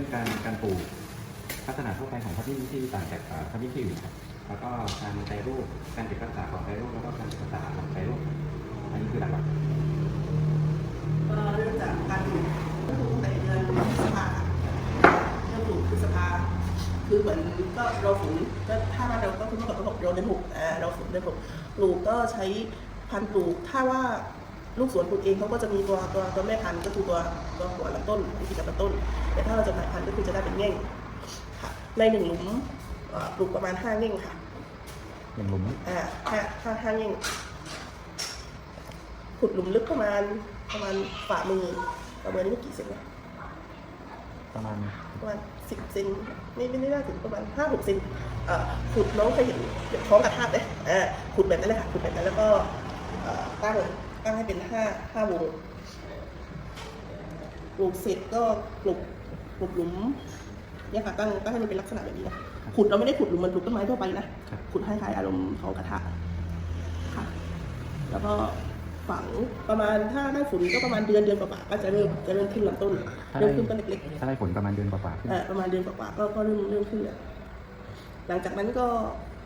รื่องการการปลูกลักษณะทั่วไปของขมิ้นที่ต่างจากเอ่อขมิ้นที่อื่นครับแล้วก็การแปรรูปการเก็บรักษาของแปรรูปแล้วก็การเก็บรักษาของแปรรูปอันนี้คือหลักก็เริ่มจากการปลูกก็ปลูกในเดือนพฤษภาเริ่มปลูกพฤษภาคือเหมือนก็เราฝนก็ถ้าว่าเราก็คือเมื่อก่อนเราบอกเราเดือนหกอ่าเราฝนเดือนหกปลูกก็ใช้พันธุ์ปลูกถ้าว่า ลูกสวนปลูกเองเขาก็จะมีตัวตัวตัวแม่พันธุ์ก็คือตัวตัวหัวลำต้นวิธีการลำต้น แต่ถ้าเราจะขายพันธุ์ก็คือจะได้เป็นแง่งค่ะในหนึ่งหลุมเอ่อปลูกประมาณห้าแง่งค่ะๆอย่างหลุมอ่าห้าห้าห้าเองขุดหลุมลึกประมาณประมาณฝ่ามือประมาณนี้ไม่กี่เซนนะประมาณประมาณสิบเซนไม่ไม่ได้น่าถึงประมาณห้าหกเซนเอ่อขุดน้องเคยเห็นเดี๋ยวท้องกระทาดเลยอ่าขุดแบบนั้นเลยค่ะขุดแบบนั้นแล้วก็เอ่อตั้ง ตั้งให้เป็นห้าห้าวงปลูกเสร็จก็ปลูกปลูกหลุมเนี่ยค่ะตั้งตั้งให้มันเป็นลักษณะแบบนี้นะขุดเราไม่ได้ขุดหลุมมันปลูกต้นไม้ทั่วไปนะครับขุดให้คล้ายๆอารมณ์ท้องกระทะค่ะ แล้วก็ฝังประมาณถ้าได้ฝนก็ประมาณเดือนเดือนกว่าๆก็จะเริ่มจะเริ่มขึ้นลำต้นเริ่มขึ้นต้นเล็กถ้าได้ผลประมาณเดือนกว่าๆขึ้นๆอ่าประมาณเดือนกว่าๆก็ก็เริ่มเริ่มขึ้นแล้วหลังจากนั้นก็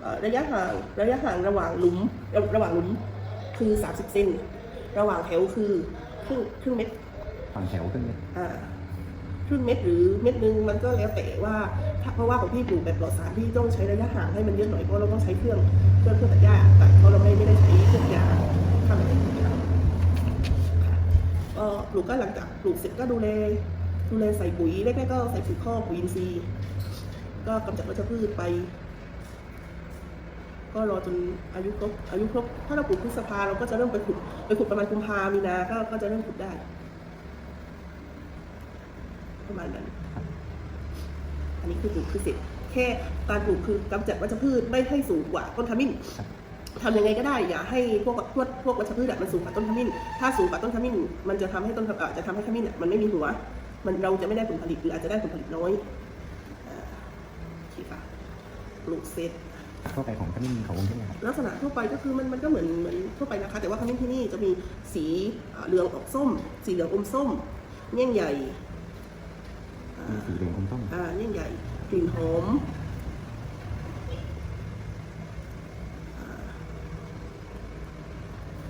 เอ่อระยะห่างระยะห่างระหว่างหลุมระระหว่างหลุมคือ 30เซน ระหว่างแถวคือครึ่งครึ่งเม็ดฝั่งแถวขึ้นเลยอ่าครึ่งเม็ดหรือเม็ดนึงมันก็แล้วแต่ว่าถ้าเพราะว่าของพี่ปลูกแบบปลอดสารพี่ต้องใช้ระยะห่างให้มันเยอะหน่อยเพราะเราต้องใช้เครื่องเครื่องเครื่องตัดหญ้าแต่เพราะเราไม่ไม่ได้ใช้เครื่องยาทำอะไรอย่างเงี้ยค่ะก็ปลูกก็หลังจากปลูกเสร็จก็ดูแลดูแลใส่ปุ๋ยแรกๆก็ใส่ปุ๋ยคอกปุ๋ยอินทรีย์ก็กำจัดวัชพืชไป ก็รอจนอายุครบอายุครบถ้าเราปลูกพฤษภาเราก็จะเริ่มไปขุดไปขุดประมาณกุมภามีนาก็ก็จะเริ่มขุดได้ ประมาณนั้น อันนี้คือปลูกคือเสร็จแค่การปลูกคือกำจัดวัชพืชไม่ให้สูงกว่าต้นขมิ้นทำยังไงก็ได้อย่าให้พวกพวกพวกวัชพืชมันสูงกว่าต้นขมิ้น ถ้าสูงกว่าต้นขมิ้น มันจะทำให้ต้นขมิ้นจะทำให้ขมิ้นมันไม่มีหัว มันเราจะไม่ได้ผลผลิตหรืออาจจะได้ผลผลิตน้อยอ่าโอเคค่ะปลูกเสร็จ ทั่วไปของขมิ้นเขาวงใช่ไหมครับลักษณะทั่วไปก็คือมันมันก็เหมือนเหมือนทั่วไปนะคะ แต่ว่าขมิ้นที่นี่จะมีสีอ่าเหลืองออกส้ม สีเหลืองอมส้มเงี้ยงใหญ่อ่ามีสีเหลืองอมส้มอ่าเงี้ยงใหญ่กลิ่นหอมอ่า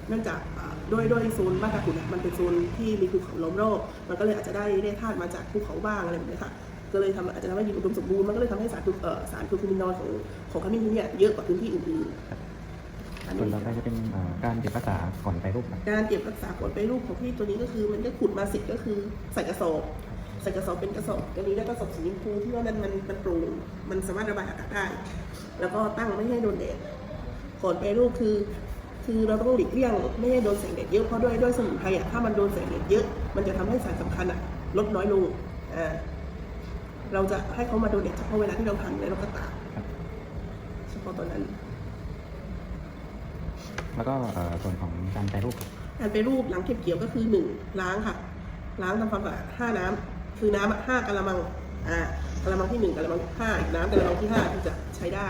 เนื่องจากอ่าด้วยด้วยโซนบ้านตาขุนอะมันเป็นโซนที่มีภูเขาล้อมรอบมันก็เลยอาจจะได้ได้ธาตุมาจากภูเขาบ้างอะไรแบบนี้ค่ะ ก็เลยทำอาจจะทำให้ดินอุดมสมบูรณ์มันก็เลยทำให้สารคูเอ่อสารคูคูมินอยของของขมิ้นที่เนี่ยเยอะกว่าพื้นที่อื่นๆอันส่วนนี้ต่อไปจะเป็นเอ่อการเก็บรักษาก่อนไปรูปครับการเก็บรักษาผลไปรูปของพี่ตัวนี้ก็คือมันก็ขุดมาเสร็จก็คือใส่กระสอบใส่กระสอบเป็นกระสอบตัวนี้แล้วก็กระสอบสีชมพูที่ว่ามันมันมันโปร่งมันสามารถระบายอากาศได้ แล้วก็ตั้งไม่ให้โดนแดดก่อนไปรูปคือคือเราต้องหลีกเลี่ยงไม่ให้โดนแสงแดดเยอะเพราะด้วยด้วยสมุนไพรอะถ้ามันโดนแสงแดดเยอะ มันจะทำให้สารสำคัญอะลดน้อยลงอ่า เราจะให้เขามาโดนแดดเฉพาะเวลาที่เราทำแล้วเราก็ตากครับเฉพาะตอนนั้น แล้วก็เอ่อส่วนของการแปรรูปการไปรูปหลังเก็บเกี่ยวก็คือหนึ่งล้างค่ะ ล้างทำความสะอาดห้าน้ำคือน้ำอะห้ากะละมังอ่ากะละมังที่หนึ่งกะละมังที่ห้าอีกน้ำกะละมังที่ห้าที่จะใช้ได้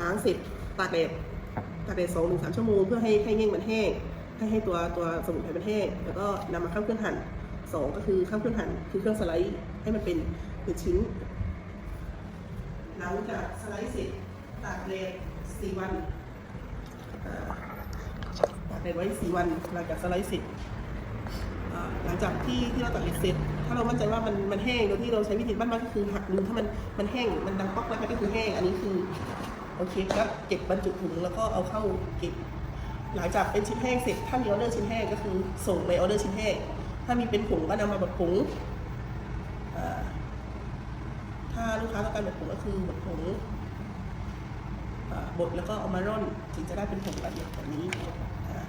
ล้างเสร็จตากแดดครับตากแดดสองถึงสามชั่วโมงเพื่อให้ให้เง่งมันแห้งให้ให้ตัวตัวสมุนไพรมันแห้งแล้วก็นำมาเข้าเครื่องหั่นสองก็คือเข้าเครื่องหั่นคือเครื่องสไลด์ให้มันเป็นเป็นชิ้น หลังจากสไลด์เสร็จตากแดดสี่วันตากแดดไว้สี่วันหลังจากสไลด์เสร็จหลังจากที่ที่เราตากแดดเสร็จ ถ้าเรามั่นใจว่ามันมันแห้งโดยที่เราใช้วิธีบ้านๆก็คือหักดูถ้ามันมันแห้งมันดังป๊อกแล้วมันก็คือแห้งอันนี้คือโอเคก็เก็บบรรจุถุงแล้วก็เอาเข้าเก็บ หลังจากเป็นชิ้นแห้งเสร็จถ้ามีออเดอร์ชิ้นแห้งก็คือส่งในออเดอร์ชิ้นแห้งถ้ามีเป็นผงก็นำมาแบดผง ถ้าลูกค้าต้องการบดผงก็คือบดผงอ่าบดแล้วก็เอามาร่อนถึงจะได้เป็นผงละเอียดแบบนี้อ่า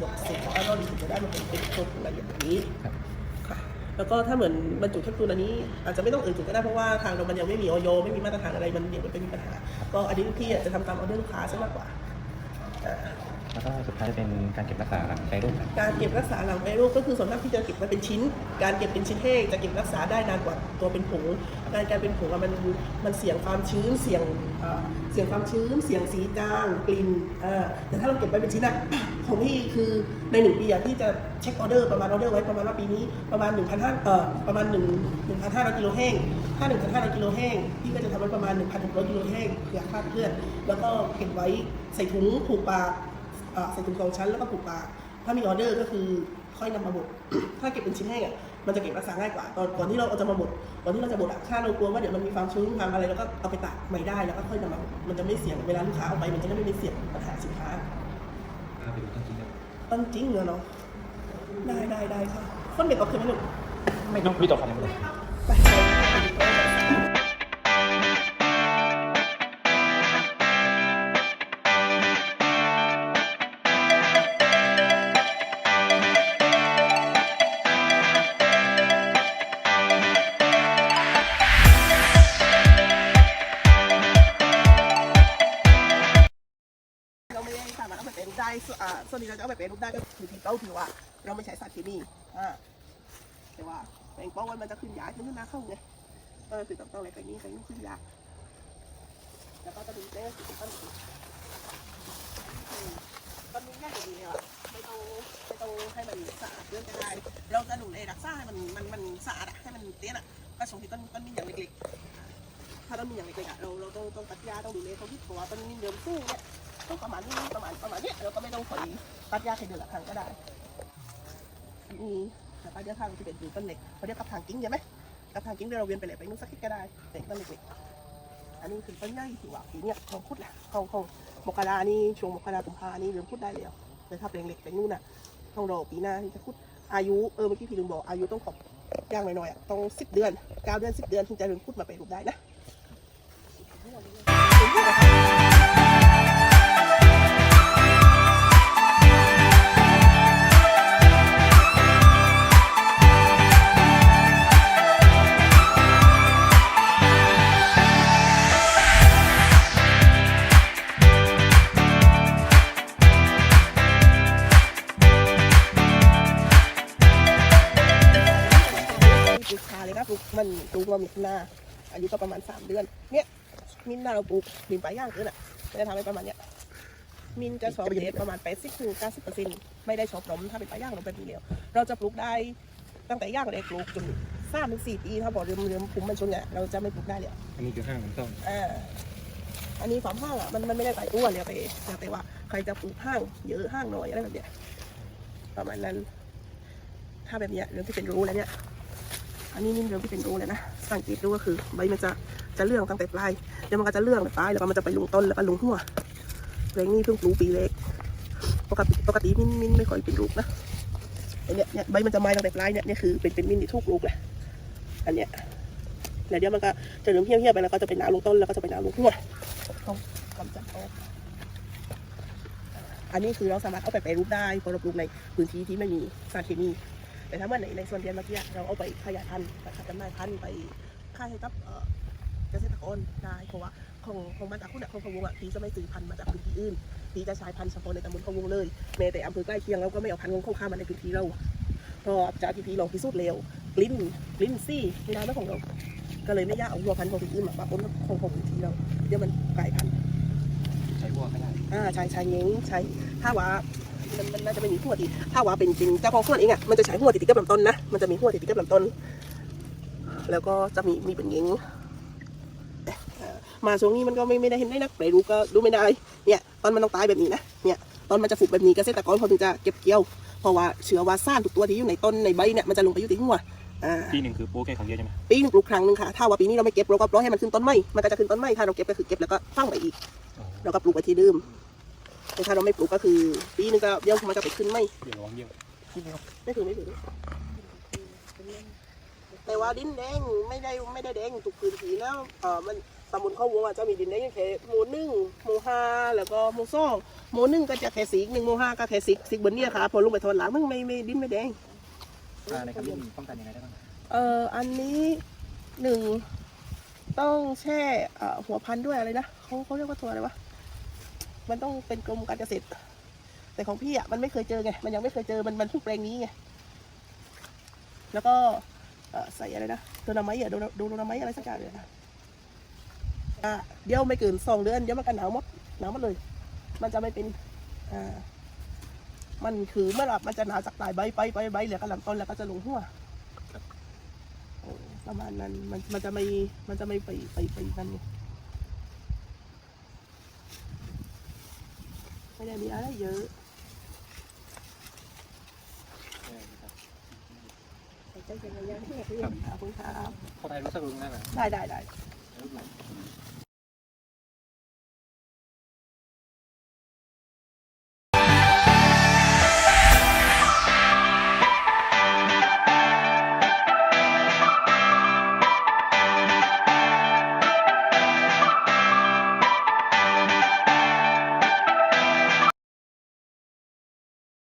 บดเสร็จแล้วก็ร่อนถึงจะได้มาเป็นเป็นผงละเอียดแบบนี้ครับค่ะแล้วก็ถ้าเหมือนบรรจุแคปซูลอันนี้ อาจจะไม่ต้องเอ่ยถึงก็ได้เพราะว่าทางเรามันยังไม่มีออยไม่มีมาตรฐานอะไรมันเดี๋ยวมันเป็นมีปัญหา ก็อันนี้พี่อาจจะทำตามออเดอร์ลูกค้าซะมากกว่าอ่า แล้วก็สุดท้ายจะเป็นการเก็บรักษาหลังแปรูปครับการเก็บรักษาหลังแปรรูปก็คือส่วนมากที่จะเก็บมาเป็นชิ้น การเก็บเป็นชิ้นแห้งจะเก็บรักษาได้นานกว่าตัวเป็นผงการการเป็นผงอะมันมันเสี่ยงความชื้นเสี่ยงเอ่อเสี่ยงความชื้น เสี่ยงสีจางกลิ่นเอ่อแต่ถ้าเราเก็บไว้เป็นชิ้นอะ ของพี่คือในหนึ่งปีอะพี่จะเช็คออเดอร์ประมาณออเดอร์ไว้ประมาณว่าปีนี้ประมาณ1,500เอ่อประมาณ1 1,500กิโลแห้งถ้า1,500กิโลแห้งพี่ก็จะทำไว้ประมาณ1,600กิโลแห้งเผื่อคลาดเคลื่อน แล้วก็เก็บไว้ใส่ถุงผูกปาก ใส่ถุงสองชั้นแล้วก็ผูกปากถ้ามีออเดอร์ก็คือค่อยนำมาบด ถ้าเก็บเป็นชิ้นแห้งอะมันจะเก็บรักษาง่ายกว่า ตอนก่อนที่เราเอาจะมาบดก่อนที่เราจะบดอะถ้าเรากลัวว่าเดี๋ยวมันมีความชื้นความอะไรแล้วก็เอาไปตากใหม่ได้แล้วก็ค่อยนำมาบดมันจะไม่เสี่ยงเวลาลูกค้าเอาไปมันจะได้ไม่เสี่ยงปัญหาสินค้าไปดูต้นจริงเลยต้นจริงเหรอเนาะได้ได้ได้ค่ะคนเด็กออกคือไหมลูกไม่ต้องพี่ต่อครับเลยไปไป ตัวนี้เราจะเอาไปเป็นรูปได้ก็คือที่เต้าถือว่า เราไม่ใช้สารเคมีอ่าแต่ว่าแมงป่องมันจะขึ้นยากขึ้นหน้าเข้าไงก็คือต้องต้องอะไรไปนี่ไปนี่ขึ้นยากแล้วก็จะดูได้ก็คือต้นนี้อืมต้นนี้ง่ายดีเลยอะไม่ต้องไม่ต้องให้มันสะอาดเรื่องก็ได้เราจะดูแลรักษาให้มันมันมันสะอาดให้มันเตี้ยอะก็ส่งที่ต้นต้นนี้อย่างเล็กๆถ้าต้นมีอย่างเล็กๆอะเราเราต้องต้องตัดยาต้องดูแลตรงที่ตัวต้นนี้เดิมสู้เนี่ย ต้องประมาณนี้ประมาณประมาณเนี้ยเราก็ไม่ต้องถอยตัดยาแค่เดือนละครั้งก็ได้นี่แต่ตัดยาทางที่เป็นอยู่ต้นเล็กเขาเรียกกับทางกิ้งใช่ไหมกับทางกิ้งเดี๋ยวเราเวียนไปไหนไปนู่นสักทีก็ได้เด็กต้นเล็กๆอันนี้คือต้นใหญ่ถือว่าปีเนี้ยเของพุทธแหละเของของมกรานี่ช่วงมกรากุมภานี่เริ่มพุทธได้แล้วแต่ถ้าเป็นเล็กเป็นนู่นน่ะต้องรอปีหน้าที่จะพุทธอายุเออเมื่อกี้พี่ลุงบอกอายุต้องขอบย่างหน่อยๆอะต้องสิบเดือนเก้าเดือนสิบเดือนถึงจะเริ่มพุทธมาไปรูปได้นะ ลูกมามีหน้าอายุก็ประมาณสามเดือน เนี่ยมินท์เราปลูกมินปลายย่างเกินอะจะทำไปประมาณเนี้ยมินท์จะชอบเดทประมาณแปดสิบถึงเก้าสิบเปอร์เซ็นต์ไม่ได้ชอบลมถ้าเป็นปลายย่างเราแบบนี้เดียว เราจะปลูกได้ตั้งแต่ย่างเด็กปลูกจนสามถึงสี่ปีถ้าบอกเรื่มเรื่มภูมิมันชนเนี่ยเราจะไม่ปลูกได้เลยอันนี้คือห้างของต้นอ่าอันนี้ความห้างอะมันมันไม่ได้ไปอ้วนเลยไปแล้วแต่ว่าใครจะปลูกห้างเยอะห้างน้อยอะไรแบบเนี้ยประมาณนั้น ถ้าแบบเนี้ยเรื่องที่เป็นรู้แล้วเนี่ย อันนี้นี่เรื่องที่เป็นรูเลยนะ สังเกตดูก็คือใบมันจะจะเลื่องตั้งแต่ปลายเดี๋ยวมันก็จะเลื่องไปปลายแล้วก็มันจะไปลงต้นแล้วก็ลงหัวเพลงนี้เพิ่งปลูกปีเล็กปกติปกติมินมินไม่ค่อยเป็นลูกนะไอเนี้ยเนี่ยใบมันจะไม้ตั้งแต่ปลายเนี่ยเนี่ยคือเป็นเป็นมินที่ทุกลูกแหละอันเนี้ยแล้วเดี๋ยวมันก็จะเริ่มเหี่ยวๆไปแล้วก็จะเป็นหนาลงต้นแล้วก็จะเป็นหนาลงหัวต้องกำจัดออกอันนี้คือเราสามารถเอาไปแปรรูปได้พราะเราปลูกในพื้นที่ที่ไม่มีสารเคมี แต่ถ้าเมื่อไหนในส่วนเรียนเมื่อกี้เราเอาไปขยายพันธุ์ไปขัดจำหน่ายพันธุ์ไปค่ายให้กับเอ่อเกษตรกรได้เพราะว่าของของมันจากคุณอะของพะวงอะพี่จะไม่ซื้อพันธุ์มาจากพื้นที่อื่นพี่จะใช้พันธุ์เฉพาะในตำบลพะวงเลยแม้แต่อำเภอใกล้เคียงเราก็ไม่เอาพันธุ์ของข้ามมาในพื้นที่เราเพราะจากที่พี่ลองพิสูจน์เร็วกลิ้นกลิ้นซี่ไม่ได้ไม่ของเรา ก็เลยไม่อยากเอาวัวพันธุ์ของที่อื่นมาปะปนกับของของพื้นที่เราเดี๋ยวมันกลายพันธุ์ใช้วัวไม่ได้อ่าใช่ใช่เง้งใช่ถ้าว่า มันมันน่าจะไม่มีหัวติดถ้าว่าเป็นจริงเจ้าของสวนเองอะมันจะใช้หัวติดกับลำต้นนะมันจะมีหัวติดกับลำต้น แล้วก็จะมีมีเป็นเง้งแต่เอ่อมาช่วงนี้มันก็ไม่ไม่ได้เห็นได้นักไปรู้ก็ดูไม่ได้เนี่ยตอนมันต้องตายแบบนี้นะเนี่ยตอนมันจะฝูกแบบนี้เกษตรกรเขาถึงจะเก็บเกี่ยว เพราะว่าเชื้อวาซ่านทุกตัวที่อยู่ในต้นในใบเนี่ยมันจะลงไปอยู่ที่หัวอ่าปีหนึ่งคือปลูกแค่ครั้งเดียวใช่ไหมปีหนึ่งปลูกครั้งหนึ่งค่ะถ้าว่าปีนี้เราไม่เก็บเราก็ปล่อยให้มันขึ้นต้นไม้มันก็จะขึ้นต้นไม้ถ้าเราเก็บก็คือเก็บแล้วก็ฟังไปอีก เราก็ปลูกไปที่เดิม แต่ถ้าเราไม่ปลูกก็คือ ปีนึงก็เดี๋ยวมันจะไปขึ้นไม่เดี๋ยวลองเยี่ยมที่นี่ครับไม่ถึงไม่ถึงแต่ว่าดินแดงไม่ได้ไม่ได้แดงทุกพื้นที่แล้วเออมันตำบลข้าววงอะจะมีดินแดงแค่หมู่หนึ่งหมู่ห้าแล้วก็หมู่สองหมู่หนึ่งก็จะแค่สีกหนึ่งหมู่ห้าก็แค่สีกสีกบนเนี้ยค่ะพอลงไปทอนหลังมันไม่ไม่ดินไม่แดงในคำนี้ป้องกันยังไงได้บ้างเอ่ออันนี้หนึ่งต้องแช่เอ่อหัวพันธุ์ด้วยอะไรนะเขาเขาเรียกว่าตัวอะไรวะ มันต้องเป็นกรมการเกษตร แต่ของพี่อะมันไม่เคยเจอไง มันยังไม่เคยเจอ มันมันเพิ่งแปลงนี้ไง แล้วก็ใส่อะไรนะโดนาไมต์อะโดนาโดนาไมต์อะไรสักอย่างเนี่ยอะเดี๋ยวไม่เกินสองเดือนเดี๋ยวมันก็หนาวหมดหนาวหมดเลย มันจะไม่เป็นอ่ามันคือเมื่อไหร่มันจะหนาวจากปลายใบไปไปใบเหลือกับลำต้นแล้วก็จะลงหัวประมาณนั้นมันมันจะไม่มันจะไม่ไปไปไปนั่นไง ไม่ได้มีอะไรเยอะใส่ใจกันระยะที่ขอบคุณครับขอถ่ายรูปสักรูปได้ไหมได้ได้ได้